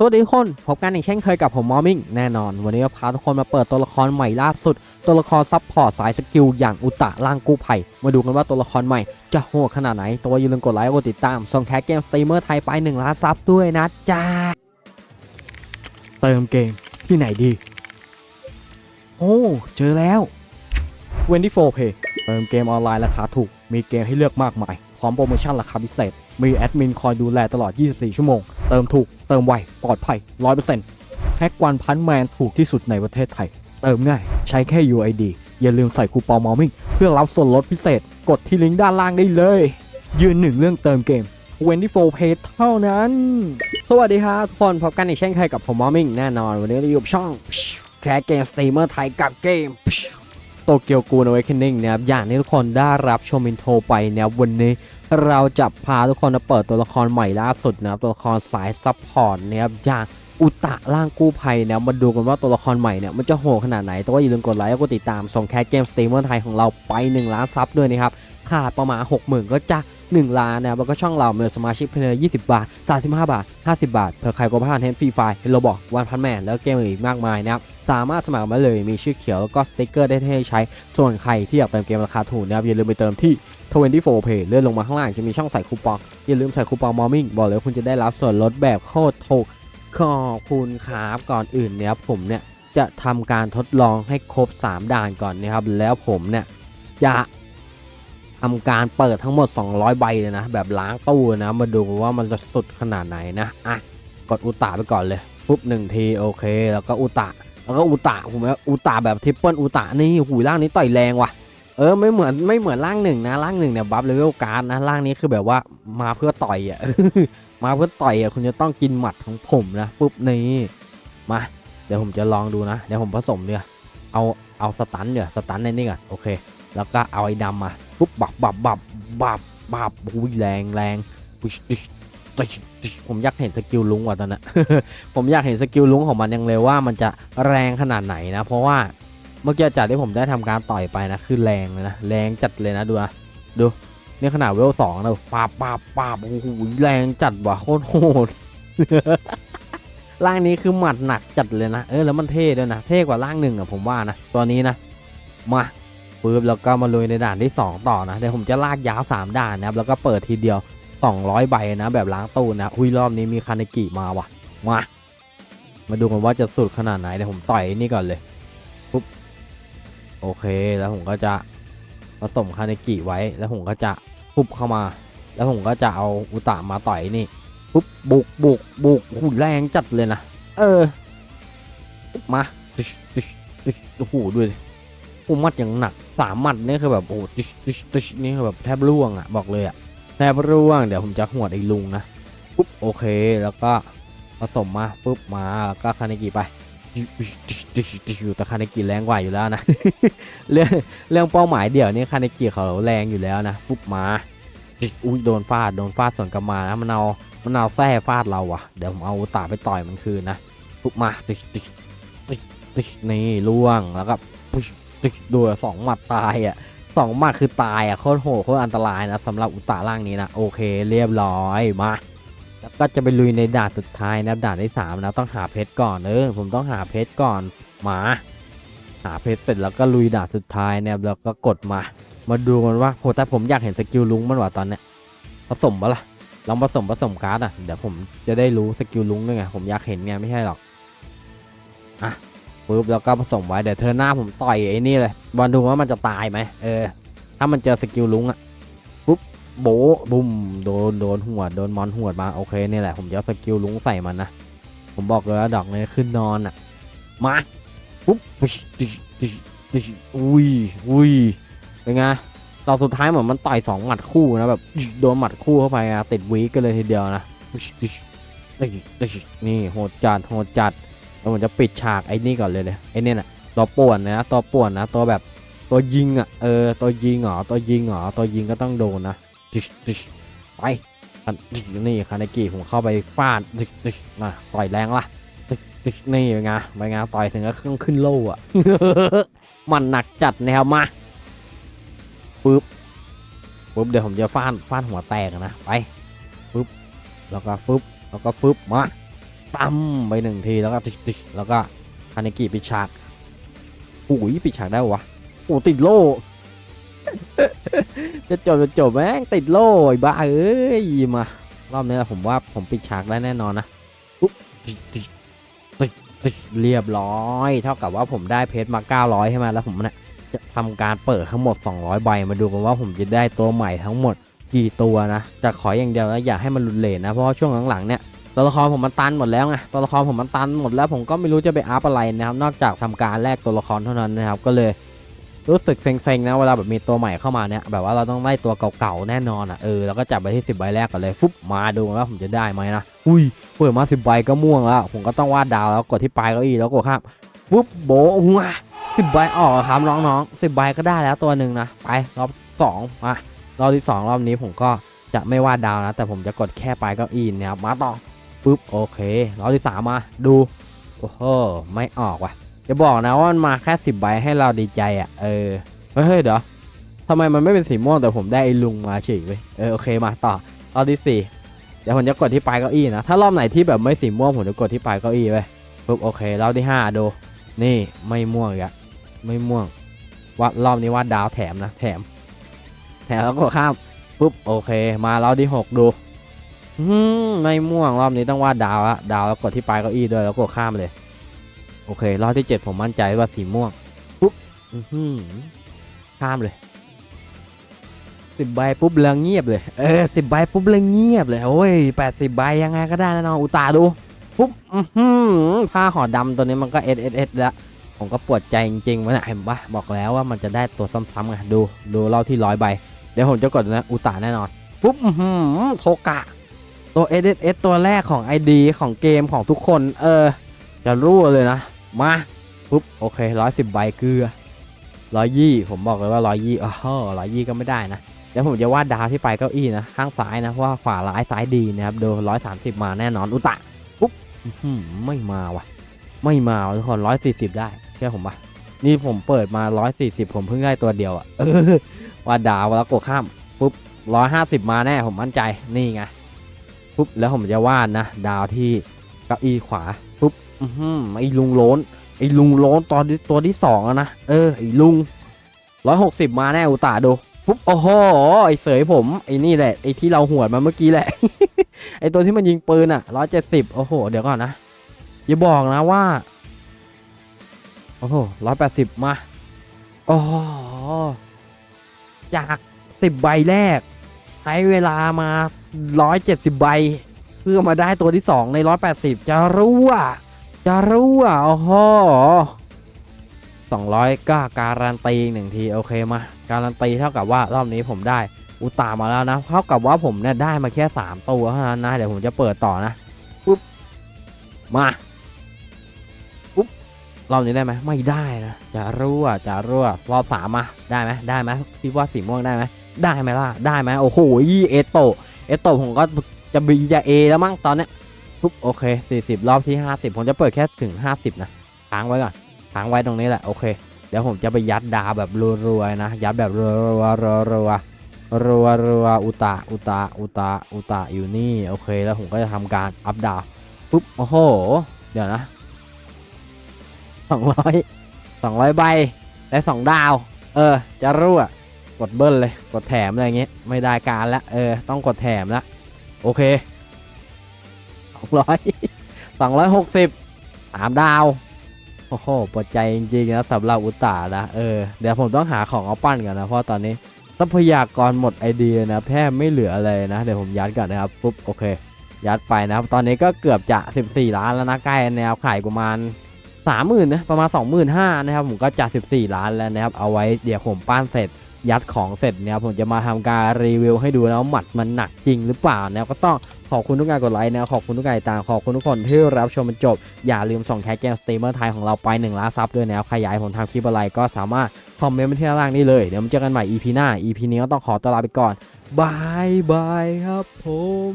สวัสดีทุกคนพบกันอีกเช่นเคยกับผมมอมิงแน่นอน วันนี้พาทุกคนมาเปิดตัวละครใหม่ล่าสุด ตัวละครซับพอร์ตสายสกิลอย่างอุตะล่างกู้ภัยมาดูกันว่าตัวละครใหม่ จะโหดขนาดไหน ตัวอย่าลืมกดไลค์กดติดตามส่งแคสเกมสตรีมเมอร์ไทยไป1ล้านซับด้วยนะจ้าเติมเกมที่ไหนดี โอ้เจอแล้ว24 Pay เติมเกมออนไลน์ราคาถูกมีเกมให้เลือกมากมายพร้อมโปรโมชั่นราคาพิเศษ มีแอดมินคอยดูแลตลอด 24 ชั่วโมง เติมถูก เติมไว ปลอดภัย 100%แพ็กวันพันแมนถูกที่สุดในประเทศไทย เติมง่าย ใช้แค่ UID อย่าลืมใส่คูปองมอมิ่งเพื่อรับส่วนลดพิเศษ กดที่ลิงก์ด้านล่างได้เลย ยืนหนึ่งเรื่องเติมเกม24 Pay เท่านั้น สวัสดีครับทุกคนพบกันอีกเช่นเคยกับผมมอมิ่งแน่นอน วันนี้เราอยู่กับช่องแคสเกมสตรีมเมอร์ไทยกับเกม โตเกียวกูน a ว a เ e น i n g นะครับอย่างที่ทุกคนได้รับชมอินโทรไปนะครับวันนี้เราจะพาทุกคนมาเปิดตัวละครใหม่ล่าสุดนะครับตัวละครสายซัพพอร์ตนะครับอย่างอุตะล่างกู้ภัยนะครับมาดูกันว่าตัวละครใหม่เนี่ยมันจะโหดขนาดไหน แต่ว่าอย่าลืมกดไลค์กดติดตามส่งแคสเกมสตรีมเมอร์ไทยของเราไป1ล้านซับด้วยนะครับขาดประมาณ 60,000 ก็จะ 1 ล้านนะครับแล้วก็ช่องเราเมื่อสมาชิกเพียง20 บาท 35 บาท 50 บาทเผื่อใครก็ผ่านเทนฟรีไฟล์เฮลโลบอกวันพันแมนแล้วเกมอื่นอีกมากมายนะครับสามารถสมัครมาเลยมีชื่อเขียวแล้วก็สติกเกอร์ได้ให้ใช้ ส่วนใครที่อยากเติมเกมราคาถูกนะครับอย่าลืมไปเติมที่24 Pay เลื่อนลงมาข้างล่างจะมีช่องใส่คูปอง อย่าลืมใส่คูปองมอมิ่งบอกเลยคุณจะได้รับส่วนลดแบบโคตรถูกขอบคุณครับก่อนอื่นเนี่ยครับผมเนี่ยจะทำการทดลองให้ครบ 3 ด่านก่อนนะครับแล้วผมเนี่ยจะ ทำการเปิดทั้งหมด 200 ใบเลยนะ แบบล้างตู้นะ มาดูว่ามันจะสุดขนาดไหนนะ อะ กดอุตาไปก่อนเลย ปุ๊บหนึ่งที โอเค แล้วก็อุตาแล้วก็อุตะผมว่าอุตะแบบทริปเปิลอุตะนี่หูยร่างนี้ต่อยแรงว่ะ เออ ไม่เหมือนไม่เหมือนร่างหนึ่งนะร่างหนึ่งเนี่ยบัฟเลเวลการ์ดนะร่างนี้คือแบบว่ามาเพื่อต่อยอะ มาเพื่อต่อยอะ คุณจะต้องกินหมัดของผมนะ ปุ๊บนี่มา เดี๋ยวผมจะลองดูนะ เดี๋ยวผมผสมเนี่ยเอา เอาสตันเดี๋ยวสตันในนี่ก่อน โอเค แล้วก็เอาไอ้ดำมา ปุ๊บบับบับบับบับบับหูยแรงแรงผมอยากเห็นสกิลลุงว่ะตอนนั้นผมอยากเห็นสกิลลุงของมันยังเลยว่ามันจะแรงขนาดไหนนะ เพราะว่าเมื่อกี้จากที่ผมได้ทำการต่อยไปนะ คือแรงเลยนะ แรงจัดเลยนะดูนะดูนี่ขนาดเวลสองนะปาบปาบปาบโอ้โหแรงจัดว่ะโคตรโหดร่างนี้คือหมัดหนักจัดเลยนะ เออแล้วมันเท่ด้วยนะ เท่กว่าร่างหนึ่งอะผมว่านะตัวนี้นะ มา ปึ๊บแล้วก็มาลุยในด่านที่ 2 ต่อนะเดี๋ยวผมจะลากยาว 3 ด่านนะครับแล้วก็เปิดทีเดียว 200 ใบนะแบบล้างตู้นะอุ้ยรอบนี้มีคาเนกิมาว่ะมามาดูกันว่าจะสุดขนาดไหนเดี๋ยวผมต่อยนี่ก่อนเลยปุ๊บโอเคแล้วผมก็จะผสมคาเนกิไว้ แล้วผมก็จะปุ๊บเข้ามา แล้วผมก็จะเอาอุตะมาต่อยนี่ปุ๊บบุกบุกบุกหูแรงจัดเลยนะเออปุ๊บมาติชติชติชโอ้โหดูดิโอ้มัดอย่างหนักสามมัดนี่คือแบบโอ้ติชติชติชนี่คือแบบแทบร่วงอะบอกเลยอะแทบร่วงเดี๋ยวผมจะหวดไอ้ลุงนะปุ๊บโอเคแล้วก็ผสมมาปุ๊บมาแล้วก็คาเนกิไปแต่คาเนกิแรงกว่าอยู่แล้วนะเรื่องเรื่องเป้าหมายเดี่ยวนี่คาเนกิเขาแรงอยู่แล้วนะปุ๊บมาอุ้ยโดนฟาดโดนฟาดสวนกลับมานะมันเอามันเอาแส้ฟาดเราอะเดี๋ยวผมเอาอุตาไปต่อยมันคืนนะปุ๊บมาติชติชติชติชนี่ล่วงแล้วก็ปุ๊บ ดูสองหมัดตายอะสองหมัดคือตายอะโคตรโหดโคตรอันตรายนะสำหรับอุตาร่างนี้นะโอเคเรียบร้อยมาแล้วก็จะไปลุยในด่านสุดท้ายนะด่านที่3นะต้องหาเพชรก่อนเออผมต้องหาเพชรก่อนมาหาเพชรเสร็จแล้วก็ลุยด่านสุดท้ายนะแล้วก็กดมา มาดูกันว่าโหแต่ผมอยากเห็นสกิลลุงมันว่ะตอนเนี้ยผสมปะล่ะลองผสมผสมการ์ดอะเดี๋ยวผมจะได้รู้สกิลลุงด้วยไงผมอยากเห็นไงไม่ใช่หรอกอะ ปุ๊บแล้วก็ผสมไว้เดี๋ยวเธอหน้าผมต่อยไอ้นี่เลยบอลดูว่ามันจะตายไหมเออ ถ้ามันเจอสกิลลุงอะโบะบุ้มโดนโดนหัวโดนมอนหัวมาโอเคนี่แหละผมจะสกิลลุงใส่มันนะผมบอกเลยว่าดอกนี้ขึ้นนอนอะมาปุ๊บปิ๊ชปิ๊ชปิ๊ชปิ๊ชอุ้ยอุ้ยเป็นไงตอนสุดท้ายเหมือนมันต่อยสองหมัดคู่นะแบบโดนหมัดคู่เข้าไปอะติดวีกันเลยทีเดียวนะนี่โหดจัดโหดจัด แล้วผมจะปิดฉากไอ้นี่ก่อนเลยเลยไอ้นี่น่ะตัวป่วนนะตัวป่วนนะตัวแบบตัวยิงอะเออตัวยิงเหรอตัวยิงเหรอตัวยิงก็ต้องโดนนะดิชดิชไปนี่คานากิผมเข้าไปฟาดดิชดิชมาต่อยแรงละดิชดิชนี่เป็นไงเป็นไงต่อยถึงก็เครื่องขึ้นโล่อะมันหนักจัดนะครับมาปึ๊บปึ๊บเดี๋ยวผมจะฟาดฟาดหัวแตกนะไปปึ๊บแล้วก็ฟึบแล้วก็ฟึบมา ตั้มไปหนึ่งทีแล้วก็ติชติชแล้วก็คาเนกิปิดฉากโอ้ยปิดฉากได้วะโอ้ติดโล่ จะจบจะจบแม่งติดโล่ไอ้บ้าเอ้ยมารอบนี้ผมว่าผมปิดฉากได้แน่นอนนะปุ๊บติชติชติชติชเรียบร้อย เท่ากับว่าผมได้เพชรมา 900ใช่ไหมแล้วผมเนี่ยจะทำการเปิดทั้งหมด 200 ใบมาดูกันว่าผมจะได้ตัวใหม่ทั้งหมดกี่ตัวนะแต่ขออย่างเดียวนะอย่าให้มันหลุดเลนนะเพราะช่วงหลังๆเนี่ย ตัวละครผมมันตันหมดแล้วไงตัวละครผมมันตันหมดแล้วผมก็ไม่รู้จะไปอัพอะไรนะครับ นอกจากทำการแลกตัวละครเท่านั้นนะครับ ก็เลยรู้สึกเซ็งๆนะเวลาแบบมีตัวใหม่เข้ามาเนี่ยแบบว่าเราต้องได้ตัวเก่าๆแน่นอนอะเออแล้วก็จับไปที่10ใบแรกกันเลยฟุบมาดูว่าผมจะได้ไหมนะอุ้ยเปิดมา10ใบก็ม่วงแล้ว ผมก็ต้องวาดดาวแล้วกดที่ปลายเก้าอี้แล้วกดข้ามปุ๊บโบหัวสิบใบออกครับน้องๆสิบใบก็ได้แล้วตัวหนึ่งนะไปรอบสองมารอบที่สองรอบนี้ผมก็จะไม่วาดดาวนะ แต่ผมจะกดแค่ปลายเก้าอี้นี่ยครับมาต่อ ปุ๊บโอเครอบที่สามมาดู โอ้โห ไม่ออกว่ะ จะบอกนะว่ามันมาแค่สิบใบให้เราดีใจอะ เออ เฮ้ยเดี๋ยวทำไมมันไม่เป็นสีม่วงแต่ผมได้ไอ้ลุงมาเฉยเว้ย เออโอเคมาต่อรอบที่สี่เดี๋ยวผมจะกดที่ปลายเก้าอี้นะ ถ้ารอบไหนที่แบบไม่สีม่วงผมจะกดที่ปลายเก้าอี้ไปปุ๊บโอเครอบที่ห้าดู นี่ไม่ม่วงอีกอะไม่ม่วงว่ารอบนี้ว่าดดาวแถมนะแถม แถมแล้วก็ข้ามปุ๊บโอเค มารอบที่หกดู ไม่ม่วงรอบนี้ต้องวาดดาวละดาวแล้วกดที่ปลายเก้าอี้ด้วยแล้วกดข้ามเลย โอเค รอบที่7ผมมั่นใจว่าสีม่วงปุ๊บข้ามเลยสิบใบปุ๊บแล้วเงียบเลยเออสิบใบปุ๊บแล้วเงียบเลยโอ้ยแปดสิบใบยังไงก็ได้นะน้องอุตาดูปุ๊บผ้าห่อดำตัวนี้มันก็เอสเอสเอสแล้วผมก็ปวดใจจริงๆวะเนี่ยเห็นปะบอกแล้วว่ามันจะได้ตัวซ้ำๆไงดูดูรอบที่ร้อยใบเดี๋ยวผมจะกดนะอุตาแน่นอนปุ๊บโทกะ ตัว s s s ตัวแรกของ ID ของเกมของทุกคน เออ จะรั่วเลยนะ มาปุ๊บ โอเคร้อยสิบใบเกลือร้อยยี่ผมบอกเลยว่าร้อยยี่อ๋อร้อยยี่ก็ไม่ได้นะเดี๋ยวผมจะวาดดาวที่ปลายเก้าอี้นะ ข้างซ้ายนะเพราะว่าขวาร้ายซ้ายดีนะครับดูร้อยสามสิบมาแน่นอนอุตะปุ๊บไม่มาว่ะ ไม่มาทุกคนร้อยสี่สิบได้เชื่อผมปะนี่ผมเปิดมาร้อยสี่สิบผมเพิ่งได้ตัวเดียวอะวาดดาวแล้วกดข้ามปุ๊บร้อยห้าสิบมาแน่ผมมั่นใจนี่ไง ปุ๊บแล้วผมจะวาดนะ ดาวที่เก้าอี้ขวาปุ๊บอือหือไอ้ลุงโล้นไอ้ลุงโล้นตอนตัวที่สองแล้วนะเออไอ้ลุงร้อยหกสิบมาแน่อุต่าดูปุ๊บโอ้โหไอ้เสยผมไอ้นี่แหละไอ้ที่เราหวดมาเมื่อกี้แหละไอ้ตัวที่มันยิงปืนอะร้อยเจ็ดสิบโอ้โห เดี๋ยวก่อนนะอย่าบอกนะว่าโอ้โหร้อยแปดสิบมาโอ้โหจากสิบใบแรกใช้เวลามา ร้อยเจ็ดสิบใบ เพื่อมาได้ตัวที่ 2 ใน 180 จะรู้อะจะรู้อะโอ้โห200 ก็การันตีหนึ่งที โอเคมา การันตีเท่ากับว่ารอบนี้ผมได้อุตามาแล้วนะเท่ากับว่าผมเนี่ยได้มาแค่ 3 ตัวเท่านั้นนะ เดี๋ยวผมจะเปิดต่อนะปุ๊บมาปุ๊บรอบนี้ได้ไหมไม่ได้นะจะรู้อะจะรู้อะรอบสามมาได้ไหมได้ไหมคิดว่าสีม่วงได้ไหมได้ไหมล่ะได้ไหมโอ้โหเอโตะ เอโตะผมก็จะบีจะเอแล้วมั้งตอนเนี้ยปุ๊บโอเค 40 รอบที่ 50 ผมจะเปิดแค่ถึง 50 นะค้างไว้ก่อนค้างไว้ตรงนี้แหละโอเค เดี๋ยวผมจะไปยัดดาวแบบรัวๆนะ ยัดแบบรัวๆรัวๆรัวๆรัวๆรัวๆอุตะอุตะอุตะอุตะอยู่นี่โอเคแล้วผมก็จะทำการอัพดาวปุ๊บโอ้โห เดี๋ยวนะ200 200ใบได้2ดาว เออ จะรั่ว กดเบิ้ลเลยกดแถมอะไรเงี้ยไม่ได้การละเออต้องกดแถมละโอเคสองร้อยสองร้อยหกสิบสามดาวโอ้โหปวดใจจริงๆนะสำหรับอุตตานะเออเดี๋ยวผมต้องหาของเอาปั้นก่อนนะเพราะตอนนี้ทรัพยากรหมดไอเดียนะแทบไม่เหลือเลยนะเดี๋ยวผมยัดก่อนนะครับปุ๊บโอเค ยัดไปนะครับ ตอนนี้ก็เกือบจะ 14 ล้านแล้วนะใกล้แนวขายประมาณ 30,000นะประมาณ 25,000นะครับผมก็จะ 14 ล้านแล้วนะครับเอาไว้เดี๋ยวผมปั้นเสร็จ ยัดของเสร็จเนี่ยผมจะมาทำการรีวิวให้ดูนะว่าหมัดมันหนักจริงหรือเปล่านะก็ต้องขอบคุณทุกการกดไลค์นะขอบคุณทุกการติดตามขอบคุณทุกคนที่รับชมจนจบ อย่าลืมส่งแคสเกมสตรีมเมอร์ไทยของเราไป1ล้านซับด้วยนะครับใครอยากให้ผมทำคลิปอะไรก็สามารถคอมเมนต์มาที่ด้านล่างนี้เลย เดี๋ยวมาเจอกันใหม่ EP หน้า EP นี้ก็ต้องขอตัวลาไปก่อนบายบายครับผม